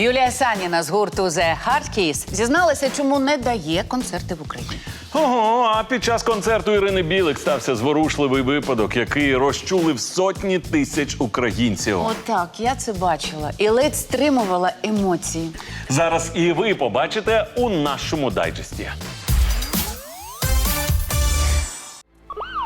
Юлія Саніна з гурту The Hard Keys зізналася, чому не дає концерти в Україні. Ого, а під час концерту Ірини Білик стався зворушливий випадок, який розчулив сотні тисяч українців. Отак, я це бачила і ледь стримувала емоції. Зараз і ви побачите у нашому дайджесті.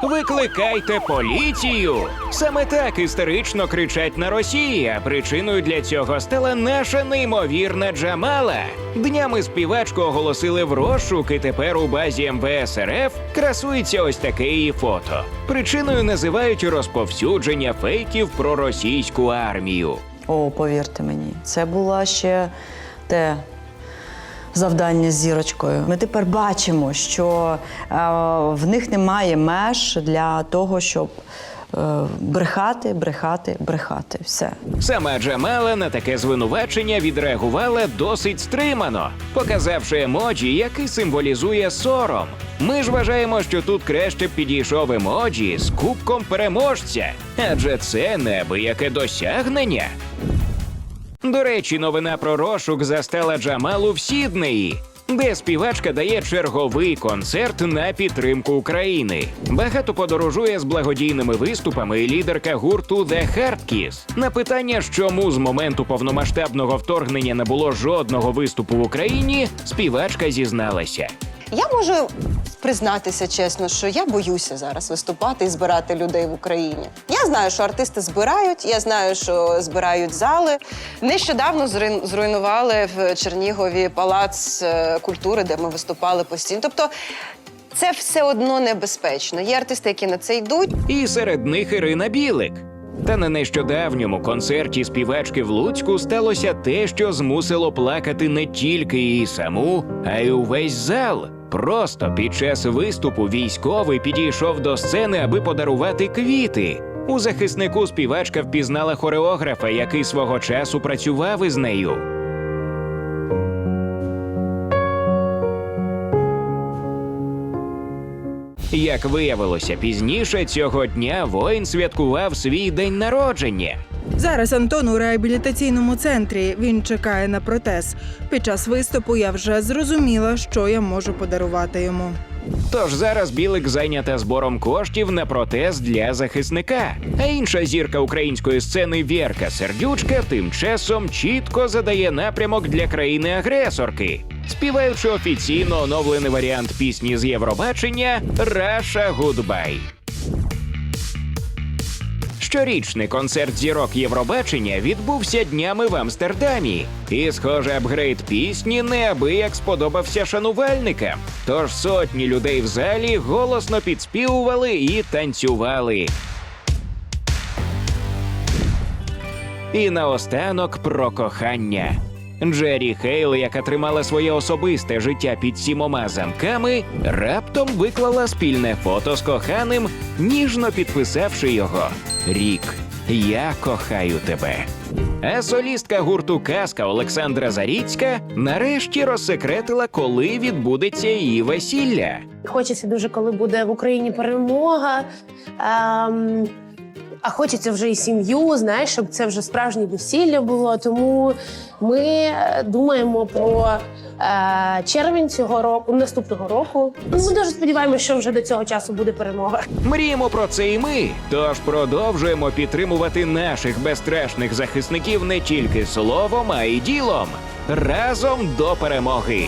Викликайте поліцію! Саме так істерично кричать на Росії. А причиною для цього стала наша неймовірна Джамала. Днями співачку оголосили в розшук, і тепер у базі МВС РФ красується ось таке її фото. Причиною називають розповсюдження фейків про російську армію. О, повірте мені, це було ще те завдання з зірочкою. Ми тепер бачимо, що е, в них немає меж для того, щоб е, брехати, брехати, брехати. Все. Сама Джамала на таке звинувачення відреагувала досить стримано, показавши емоджі, який символізує сором. Ми ж вважаємо, що тут краще б підійшов емоджі з кубком переможця, адже це неабияке досягнення. До речі, новина про розшук застала Джамалу в Сіднеї. Де співачка дає черговий концерт на підтримку України. Багато подорожує з благодійними виступами лідерка гурту The Hard Kiss. На питання, чому з моменту повномасштабного вторгнення не було жодного виступу в Україні, співачка зізналася. Я можу признатися чесно, що я боюся зараз виступати і збирати людей в Україні. Я знаю, що артисти збирають, я знаю, що збирають зали. Нещодавно зруйн- зруйнували в Чернігові палац е, культури, де ми виступали постійно. Тобто це все одно небезпечно. Є артисти, які на це йдуть. І серед них Ірина Білик. Та на нещодавньому концерті співачки в Луцьку сталося те, що змусило плакати не тільки її саму, а й увесь зал. Просто під час виступу військовий підійшов до сцени, аби подарувати квіти. У захиснику співачка впізнала хореографа, який свого часу працював із нею. Як виявилося пізніше, цього дня воїн святкував свій день народження. Зараз Антон у реабілітаційному центрі. Він чекає на протез. Під час виступу я вже зрозуміла, що я можу подарувати йому. Тож зараз Білик зайнята збором коштів на протез для захисника. А інша зірка української сцени Вєрка Сердючка тим часом чітко задає напрямок для країни-агресорки, співаючи офіційно оновлений варіант пісні з Євробачення Раша Гудбай. Щорічний концерт зірок Євробачення відбувся днями в Амстердамі. І, схоже, апгрейд пісні неабияк сподобався шанувальникам. Тож сотні людей в залі голосно підспівували і танцювали. І наостанок про кохання. Джері Хейл, яка тримала своє особисте життя під сімома замками, раптом виклала спільне фото з коханим, ніжно підписавши його Рік. Я кохаю тебе. А солістка гурту Казка Олександра Заріцька нарешті розсекретила, коли відбудеться її весілля. Хочеться дуже, коли буде в Україні перемога. Ем, а хочеться вже і сім'ю, знаєш, щоб це вже справжнє весілля було. Тому ми е, думаємо про е, червень цього року, наступного року. Ми дуже сподіваємося, що вже до цього часу буде перемога. Мріємо про це і ми. Тож продовжуємо підтримувати наших безстрашних захисників не тільки словом, а й ділом. Разом до перемоги.